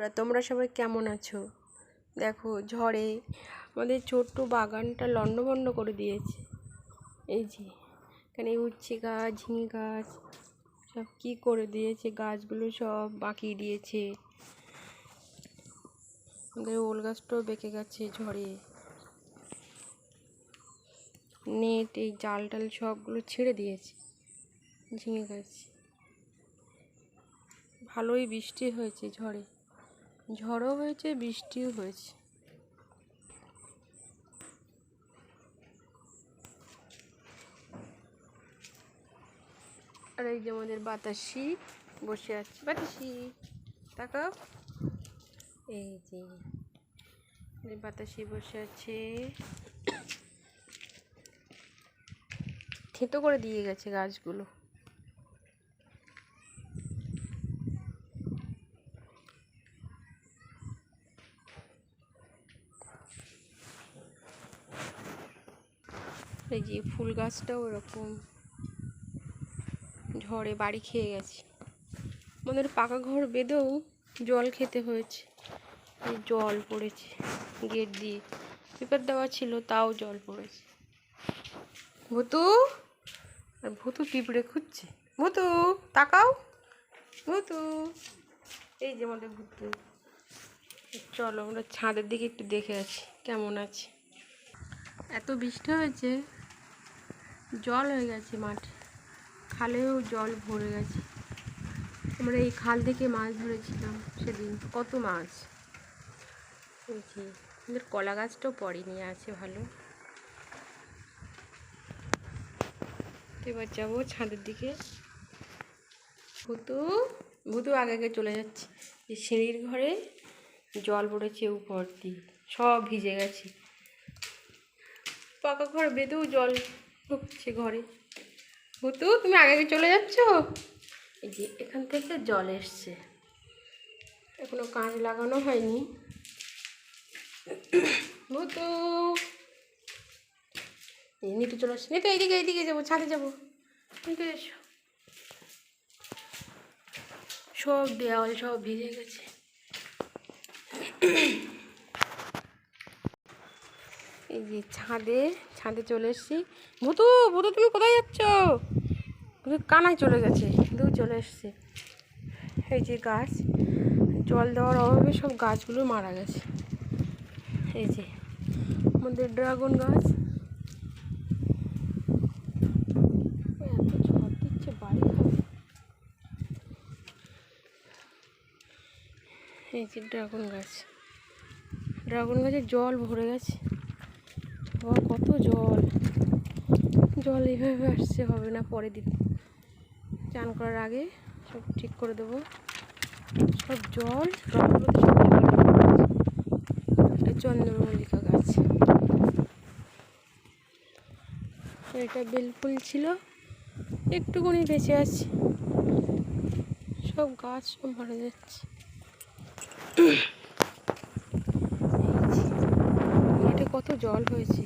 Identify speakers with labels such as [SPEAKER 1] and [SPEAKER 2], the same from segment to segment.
[SPEAKER 1] বন্ধুরা তোমরা সবাই কেমন আছো? দেখো, ঝড়ে আমাদের ছোট্ট বাগানটা লণ্ডভণ্ড করে দিয়েছে। এই যে, এখানে উচ্ছে গাছ, ঝিঙে গাছ, সব কী করে দিয়েছে? গাছগুলো সব বাঁকিয়ে দিয়েছে। আমাদের ওল গাছটাও বেঁকে গেছে ঝড়ে। নেট, এই জাল টাল সবগুলো ছেড়ে দিয়েছে, ঝিঙে গাছ। ভালোই বৃষ্টি হয়েছে ঝড়ে। ঝড়ও হয়েছে, বৃষ্টিও হয়েছে। আর এই যে আমাদের বাতাসি বসে আছে। বাতাসি, তাকাও। এই যে বাতাসি বসে আছে। থেতো করে দিয়ে গেছে গাছগুলো। এই যে ফুল গাছটাও এরকম ঝড়ে বাড়ি খেয়ে গেছে। আমাদের পাকা ঘর বেঁধেও জল খেতে হয়েছে। জল পড়েছে, গেট দিয়ে। পেপার দেওয়া ছিল, তাও জল পড়েছে। ভুতু, আর ভুতু পিঁপড়ে খুঁজছে। ভুতু, তাকাও। ভুতু, এই যে আমাদের ভুতু। চলো আমরা ছাদের দিকে একটু দেখে আছি কেমন আছে? এত বৃষ্টি হয়েছে জল হয়ে গেছে মাঠে। খালেও জল ভরে গেছে। আমরা এই খাল থেকে মাছ ধরেছিলাম সেদিন। কত মাছ? এই আমাদের কলা গাছটাও পড়েনি, আছে ভালো। এবার যাব ছাদের দিকে। ভুতু ভুতু আগে আগে চলে যাচ্ছে। এই সিঁড়ির ঘরে জল পড়েছে উপর দিয়ে, সব ভিজে গেছে। পাকা ঘর বেঁধেও জল ঢুকছে ঘরে। ভুতু তুমি আগে আগে চলে যাচ্ছ? এই যে এখান থেকে জল এসছে। এখনও কাঁচ লাগানো হয়নি। ভুতু! এই নিতে চলে আসছে। নিতে এইদিকে এইদিকে যাব ছাদে যাব। নিতে এসো। সব দেওয়াল সব ভিজে গেছে। এই যে ছাদে ছাদে চলে এসেছি। ভুতু ভুতু, তুমি কোথায় যাচ্ছ? কানায় চলে গেছে। দু চলে এসছে। এই যে গাছ, জল দেওয়ার অভাবে সব গাছগুলো মারা গেছে। এই যে আমাদের ড্রাগন গাছ। এই যে ড্রাগন গাছ। ড্রাগন গাছে জল ভরে গেছে। বাবা কত জল। জল এইভাবে আসছে, হবে না, পরে দিন চান করার আগে সব ঠিক করে দেবো। সব জল জল। চন্দ্রমল্লিকা গাছ। এটা বেলফুল ছিল। একটুকুনি বেঁচে আছে। সব গাছ সব মারা যাচ্ছে এটা কত জল হয়েছে।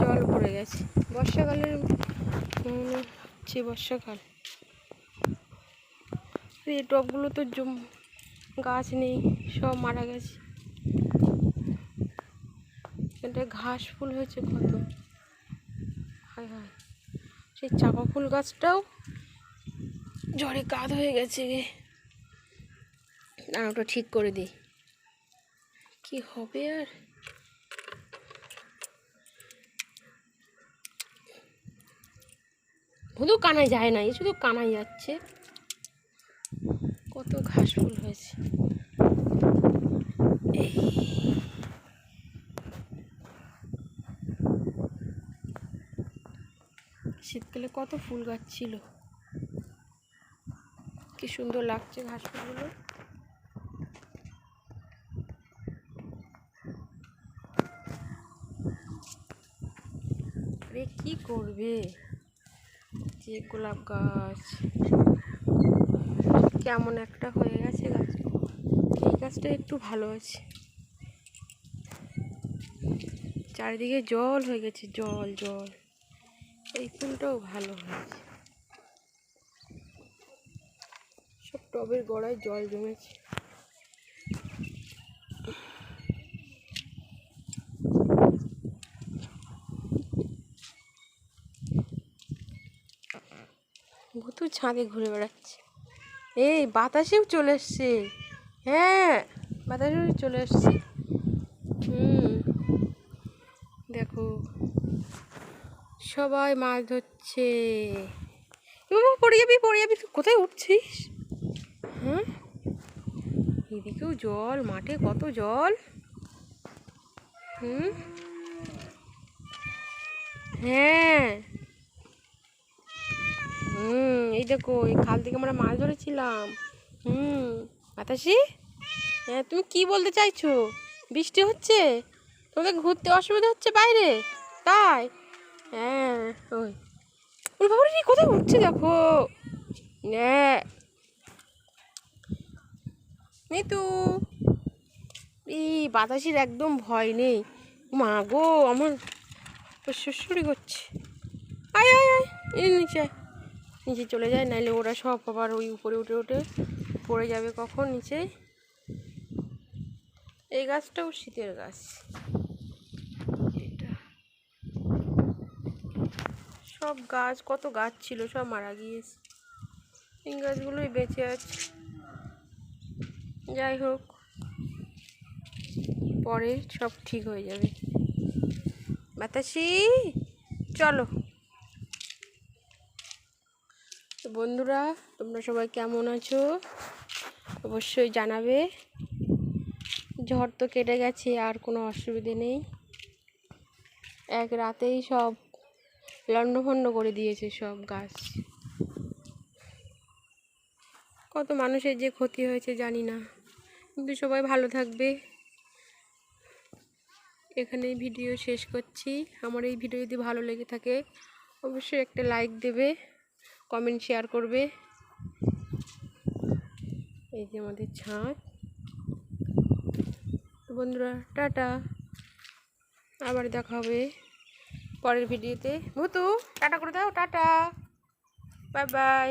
[SPEAKER 1] জল পড়ে গেছে। বর্ষাকালের মনে হচ্ছে বর্ষাকাল। এই টবগুলো তো জম, গাছ নেই, সব মারা গেছে। এটা ঘাস ফুল হয়েছে কত। হায় হায়। সেই চাপা ফুল গাছটাও ঝড়ে কাদ হয়ে গেছে গে। আর ওটা ঠিক করে দিই। কি হবে আর? শুধু কানায় যায় না এ শুধু কানায় যাচ্ছে। কত ঘাস ফুল হয়েছে। শীতকালে কত ফুল গাছ ছিল। কি সুন্দর লাগছে ঘাস ফুলগুলো। কি করবে? যে গোলাপ গাছ। কেমন একটা হয়ে গেছে গাছ। এই গাছটা একটু ভালো আছে। চারিদিকে জল হয়ে গেছে, জল জল। এই ফুলটাও ভালো হয়েছে। সব টবের গোড়ায় জল জমেছে। ভূতু ছাদে ঘুরে বেড়াচ্ছে। এই, বাতাসেও চলে এসছে। হ্যাঁ বাতাসেও চলে এসছে। হুম, দেখো, সবাই মাছ ধরছে। পড়ে যাবি পড়ে যাবি, তুই কোথায় উঠছিস? হ্যাঁ এদিকেও জল, মাঠে কত জল। হুম হ্যাঁ হুম এই দেখো, এই খাল থেকে আমরা মাছ ধরেছিলাম। হুম, বাতাসি? হ্যাঁ তুমি কি বলতে চাইছো? বৃষ্টি হচ্ছে? তোমাদের ঘুরতে অসুবিধা হচ্ছে বাইরে? তাই? হ্যাঁ ওই। বাবা কোথায় উঠছে দেখো? হ্যাঁ। নিতু। এই বাতাসের একদম ভয় নেই। মা গো, আমার শ্বশুরি করছে। আয় আয় আয়, এই নিচে। নিচে চলে যায়, নাইলে ওরা সব আবার ওই উপরে উঠে উঠে পড়ে যাবে কখন নিচে। এই গাছটাও শীতের গাছ। সব গাছ, কত গাছ ছিল, সব মারা গিয়েছে। এই গাছগুলোই বেঁচে আছে। যাই হোক, পরে সব ঠিক হয়ে যাবে। বাতাসি, চলো। তো বন্ধুরা, তোমরা সবাই কেমন আছো? অবশ্যই জানাবে। ঝড় তো কেটে গেছে, আর কোনো অসুবিধে নেই। এক রাতেই সব লণ্ডভণ্ড করে দিয়েছে সব গাছ। কত মানুষের যে ক্ষতি হয়েছে জানি না। কিন্তু সবাই ভালো থাকবে। এখানেই ভিডিও শেষ করছি। আমার এই ভিডিও যদি ভালো লেগে থাকে, অবশ্যই একটা লাইক দেবে। কমেন্ট শেয়ার করবে। এই যে আমাদের ছাদ। বন্ধুরা, টাটা। আবার দেখা হবে পরের ভিডিওতে। ভুতু টাটা করে দাও, টাটা। Bye bye.